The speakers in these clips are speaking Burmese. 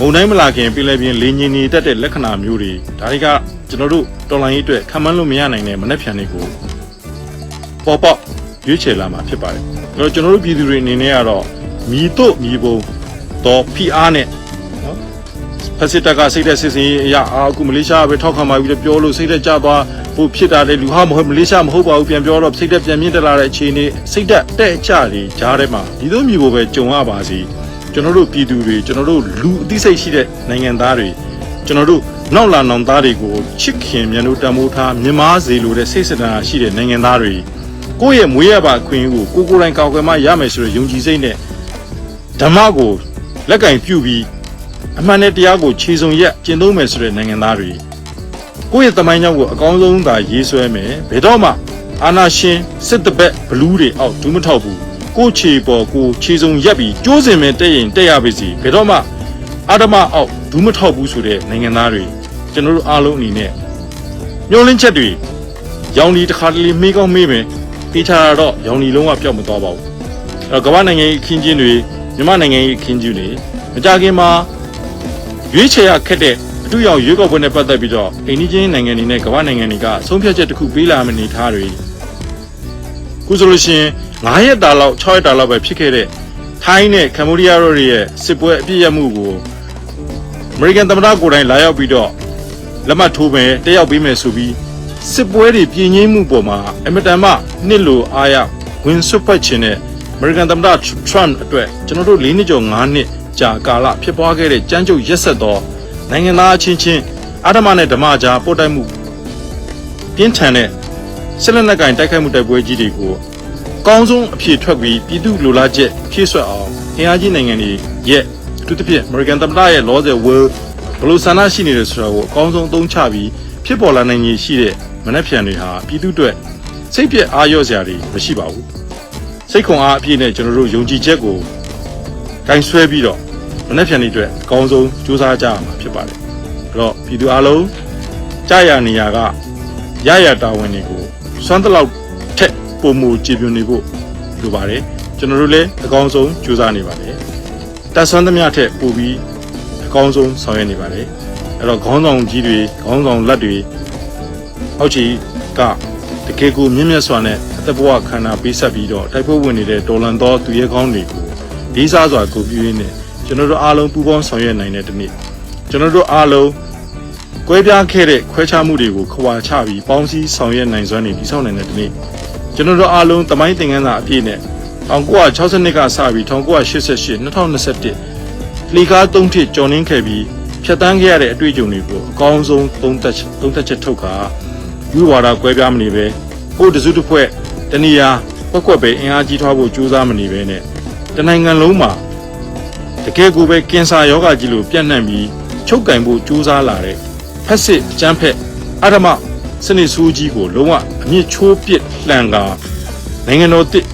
မုံတိုင်းမလာခင်ပြည်လဲပြင်လင်းကြီးနေတတ်တဲ့လက္ခဏာမျိုးတွေဒါတွေကကျွန်တော်တို့တော်လိုင်းရေးအတွက်ခံမှန်းလို့မရနိုင်တဲ့မနှက်ဖြန်တွေကိုပေါ်ပေါက်ရွေးချယ်လာမှာဖြစ်ပါတယ်အဲ့တော့ကျွန်တော်တို့ပြည်သူတွေအနေနဲ့ကတော့မြည်တို့မြည်ပုံတော့ဖိအားနဲ့နော်ဖက်စစ်တပ်ကစိတ်သက်စစ်စင်ရေးအရာအာအခုမလေးရှားပဲထောက်ခံပါပြီလို့ပြောလို့စိတ်သက်ကြသွားဖို့ဖြစ်တာလေလူဟာမဟုတ်မလေးရှားမဟုတ်ပါဘူးပြန်ပြောတော့စိတ်သက်ပြန်မြင့်တက်လာတဲ့အခြေအနေစိတ်သက်တဲ့ကြတွေကြားထဲမှာဒီလိုမျိုးပဲကြုံရပါစီ ကျွန်တော်တို့ပြည်သူတွေကျွန်တော်တို့လူအသိစိတ်ရှိတဲ့နိုင်ငံသားတွေကျွန်တော်တို့နောက်လာနောင်သားတွေကိုချစ်ခင်မြန်လို့တံမိုးထားမြင်မာစေလိုတဲ့စိတ်စတာရှိတဲ့နိုင်ငံသားတွေကိုယ့်ရဲ့မွေးရပါအခွင့်အရေးကိုကိုယ်ကိုယ်တိုင်ကောက်ကွယ်မှရမယ်ဆိုတဲ့ယုံကြည်စိတ်နဲ့ဓမ္မကိုလက်ကင်ပြုပြီးအမှန်နဲ့တရားကိုခြေစုံရက်ကျင့်သုံးမယ်ဆိုတဲ့နိုင်ငံသားတွေကိုယ့်ရဲ့တမိုင်းကြောင့်ကိုအကောင်းဆုံးသာရေးဆွဲမယ်ဘယ်တော့မှအာနာရှင်စစ်တပက်ဘလူးတွေအောက်ဒူးမထောက်ဘူး ကိုယ့်ခြေပေါ်ကိုယ်ခြေစုံရက်ပြီးကြိုးစင်မဲ့တဲ့ရင်တက်ရပါစီဘယ်တော့မှအာဓမအောက်ဒူးမထောက်ဘူးဆိုတဲ့နိုင်ငံသားတွေကျွန်တော်တို့အားလုံးအနေနဲ့မျောလင်းချက်တွေရောင်ဒီတစ်ခါတလေမေးကောင်းမေးမယ်တေချာတော့ရောင်ဒီလုံးဝပျောက်မသွားပါဘူးအဲ့တော့ကမ္ဘာနိုင်ငံရေးအခင်းကျင်းတွေမြန်မာနိုင်ငံရေးအခင်းကျင်းတွေမကြခင်မှာရွေးချယ်ရခက်တဲ့အထူးရောက်ရွေးကောက်ပွဲနဲ့ပတ်သက်ပြီးတော့အိန္ဒိချင်းနိုင်ငံတွေနဲ့ကမ္ဘာနိုင်ငံတွေကဆုံးဖြတ်ချက်တစ်ခုပေးလာမနေထားတွေ ခုဆိုလို့ရှိရင်9ရက်တာလောက်6ရက်တာလောက်ပဲဖြစ်ခဲ့တဲ့ထိုင်းနဲ့ကမ္ဘောဒီးယားတို့ရဲ့စစ်ပွဲအပြည့်ရမှုကိုအမေရိကန်သမ္မတကိုယ်တိုင်လာရောက်ပြီးတော့လက်မှတ်ထိုးမယ်တက်ရောက်ပေးမယ်ဆိုပြီးစစ်ပွဲတွေပြည်ငြိမ်းမှုပေါ်မှာအမတန်မှနှစ်လိုအားရဝင်ဆွတ်ဖက်ခြင်းနဲ့အမေရိကန်သမ္မတထရန့်အတွက်ကျွန်တော်တို့၄နှစ်ကျော်၅နှစ်ကြာကာလဖြစ်ပွားခဲ့တဲ့ကြမ်းကြုတ်ရက်ဆက်သောနိုင်ငံသားအချင်းချင်းအာဓမနဲ့ဓမ္မကြားပို့တိုက်မှုပြင်းထန်တဲ့ စစ်လက်နက်ကင်တိုက်ခိုက်မှုတိုက်ပွဲကြီးတွေကိုအကောင်းဆုံးအဖြေထွက်ပြီးပြည်သူလူလားချက်ဖြည့်ဆွတ်အောင်အင်အားကြီးနိုင်ငံတွေရဲ့အထူးသဖြင့် American သမ္မတရဲ့ law တဲ့ will ဘယ်လိုဆန္ဒရှိနေတယ်ဆိုတာကိုအကောင်းဆုံးအသုံးချပြီးဖြစ်ပေါ်လာနိုင်ရည်ရှိတဲ့မနှက်ဖြန်တွေဟာပြည်သူအတွက်စိတ်ပြည့်အားရော့စရာတွေမရှိပါဘူးစိတ်ခွန်အားအပြည့်နဲ့ကျွန်တော်တို့ယုံကြည်ချက်ကိုဂိုင်းဆွဲပြီးတော့မနှက်ဖြန်တွေအတွက်အကောင်းဆုံးစူးစမ်းကြရမှာဖြစ်ပါတယ်အဲ့တော့ပြည်သူအလုံးကြာရနေရာက ရရတာဝန်တွေကိုစွမ်းတလောက်ထက်ပုံမူကြည်ပြွနေဖို့လိုပါတယ်ကျွန်တော်တို့လည်းအကောင်းဆုံးစူးစမ်းနေပါတယ်တက်ဆွမ်းသမျှထက်ပိုပြီးအကောင်းဆုံးဆောင်ရွက်နေပါတယ်အဲ့တော့ခေါင်းဆောင်ကြီးတွေခေါင်းဆောင်လက်တွေအောက်ခြေကတကယ်ကိုမြင့်မြတ်စွာနဲ့အသက်ဘဝခန္ဓာပေးဆက်ပြီးတော့တိုက်ပွဲဝင်နေတဲ့တော်လန်သောသူရဲကောင်းတွေကိုလေးစားစွာကိုပြုရင်းနဲ့ကျွန်တော်တို့အားလုံးပူးပေါင်းဆောင်ရွက်နိုင်တဲ့ဒီနေ့ကျွန်တော်တို့အားလုံး ကွဲပြားခဲ့တဲ့ခွဲခြားမှုတွေကိုခွာချပြီးပေါင်းစည်းဆောင်ရွက်နိုင်စွမ်းနေပြီးဆောင်နိုင်တဲ့ဒီနေ့ကျွန်တော်တို့အားလုံးတမိုင်းသင်ခန်းစာအပြည့်နဲ့1962ကစပြီး1988 2021လီကားသုံးထစ်ကျော်နှင်းခဲ့ပြီးဖြတ်တန်းခဲ့ရတဲ့အတွေ့အကြုံတွေကိုအကောင်းဆုံးသုံးသက်သုံးသက်ချက်ထုတ်ခါဝိဝါဒကွဲပြားမနေပဲကိုယ်တစုတစ်ဖွဲ့တနည်းအားကွက်ကွက်ပဲအင်အားကြီးထွားဖို့ကြိုးစားမနေပဲနဲ့တနိုင်ငံလုံးမှာတကယ်ကိုပဲကင်ဆာယောဂကြီးလိုပြန့်နှံ့ပြီးချုပ်ကင်ဖို့ကြိုးစားလာတဲ့ ဖက်စစ်အကျန်းဖက်အဓမ္မစနစ်ဆိုးကြီးကိုလုံးဝအမြင့်ချိုးပစ်လှန်ကာနိုင်ငံတော်တစ်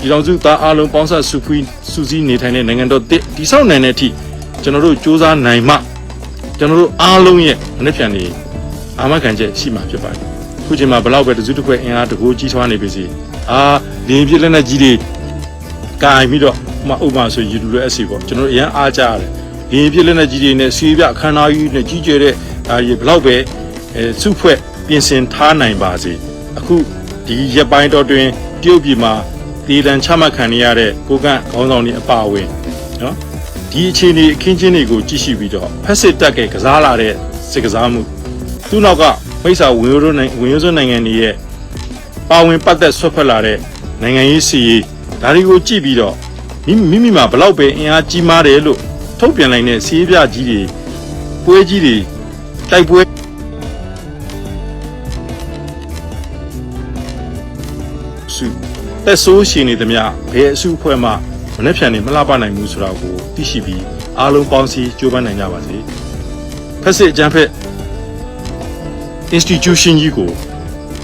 ဒီတော်စုသားအလုံးပေါင်းဆက်စုဖွီးစုစည်းနေထိုင်တဲ့နိုင်ငံတော်တစ်ဒီဆောက်နိုင်တဲ့အထိကျွန်တော်တို့စူးစမ်းနိုင်မှကျွန်တော်တို့အားလုံးရဲ့မနှက်ပြန်နေအာမခံချက်ရှိမှဖြစ်ပါတယ်ခုချိန်မှာဘလောက်ပဲတစုတစ်ခွဲအင်အားတကူကြီးထွားနေပြီစီအာလင်းပြည့်လက်နဲ့ကြီးတွေကင်ပြီးတော့ဥမာဥပမာဆိုယူတူရဲ့အစီပေါ့ကျွန်တော်တို့အရန်အားကြရတယ်ဒီပြည့်လက်နဲ့ကြီးတွေနဲ့စီးပြအခမ်းအနားကြီးနဲ့ကြီးကျယ်တဲ့ ဒါကြီးဘလောက်ပဲအဲစုဖွဲ့ပြင်ဆင်ထားနိုင်ပါစေအခုဒီရက်ပိုင်းတော့တွင်တရုတ်ပြည်မှာတည်တံချမှတ်ခံရတဲ့ကိုကန့်ခေါင်းဆောင်တွေအပါအဝင်နော်ဒီအခြေအနေအခင်းချင်းတွေကိုကြည့်ရှိပြီးတော့ဖက်စစ်တက်ကကစားလာတဲ့စစ်ကစားမှုသူ့နောက်ကမိစ္ဆာဝင်ရိုးနိုင်ဝင်ရိုးစွန်းနိုင်ငံတွေရဲ့ပါဝင်ပတ်သက်ဆွတ်ဖက်လာတဲ့နိုင်ငံရေးစီရေးဒါတွေကိုကြည့်ပြီးတော့မိမိမိမှာဘလောက်ပဲအင်အားကြီးမားတယ်လို့ထုတ်ပြန်လိုက်တဲ့စီးပြကြီးတွေပွဲကြီးတွေ တိုက်ပွဲစုတက်ဆိုးရှင်နေသမျှဘယ်အစုအဖွဲ့မှမနှက်ဖြန်နေမလှပနိုင်ဘူးဆိုတာကိုသိရှိပြီးအားလုံးပေါင်းစည်းကြိုးပမ်းနိုင်ကြပါစေဖက်စစ်အကြံဖက် institution ကြီးကို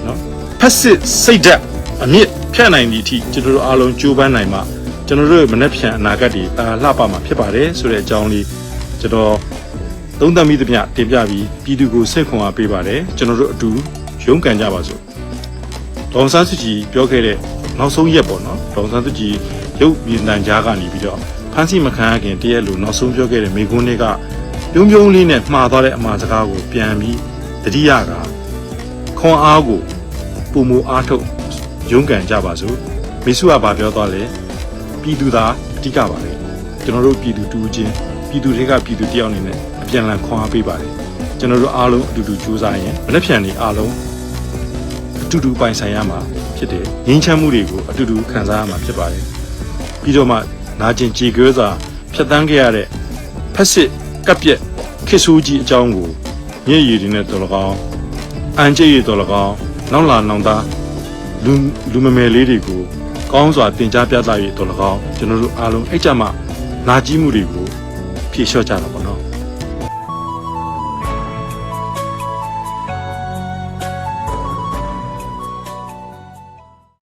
နော်ဖက်စစ်စိတ်ဓာတ်အမြင့်ဖြတ်နိုင်သည့်အထိကျွန်တော်တို့အားလုံးကြိုးပမ်းနိုင်မှကျွန်တော်တို့ရဲ့မနှက်ဖြန်အနာဂတ်တွေဒါလှပမှာဖြစ်ပါတယ်ဆိုတဲ့အကြောင်းလေးကျွန်တော် သုံးသပ်မိသမျှတင်ပြပြီးပြည်သူကိုစိတ်ခွန်အားပေးပါတယ်ကျွန်တော်တို့အတူရုန်းကန်ကြပါစို့ဒေါန်ဆန်းစုကြည်ပြောခဲ့တဲ့နောက်ဆုံးရက်ပေါ့နော်ဒေါန်ဆန်းစုကြည်ရုပ်မြင်တန်ကြားကနေပြီးတော့ဖမ်းဆီးမခံရခင်တရက်လိုနောက်ဆုံးပြောခဲ့တဲ့မိကွန်းတွေကပြုံးပြုံးလေးနဲ့မှားသွားတဲ့အမှားစကားကိုပြန်ပြီးတတိယကခွန်အားကိုပုံမူအားထုတ်ရုန်းကန်ကြပါစို့မိစုကဗာပြောသွားလဲပြည်သူသားအဓိကပါလေကျွန်တော်တို့ပြည်သူတူချင်းပြည်သူတွေကပြည်သူတယောက်အနေနဲ့ အပြန်အလှန်ခွန်အားပေးပါတယ်ကျွန်တော်တို့အားလုံးအတူတူကြိုးစားရင်မနေ့ဖြန်နေအားလုံးအတူတူပိုင်ဆိုင်ရမှာဖြစ်တယ်။ငင်းချမ်းမှုတွေကိုအတူတူခံစားရမှာဖြစ်ပါတယ်။ပြီးတော့မှနာကျင်ကြေကွဲစွာဖြတ်တန်းခဲ့ရတဲ့ဖက်စစ်ကပ်ပြက်ခစ်ဆူးကြီးအကြောင်းကိုညည့်ရည်တွေနဲ့တော်လကောင်းအန်ကျရည်တော်လကောင်းနောက်လာနောင်သားလူလူမမယ်လေးတွေကိုကောင်းစွာတင် जा ပြသရည်တော်လကောင်းကျွန်တော်တို့အားလုံးအဲ့ကြမှာနာကြီးမှုတွေကိုဖြေလျှော့ကြတာပေါ့နော်။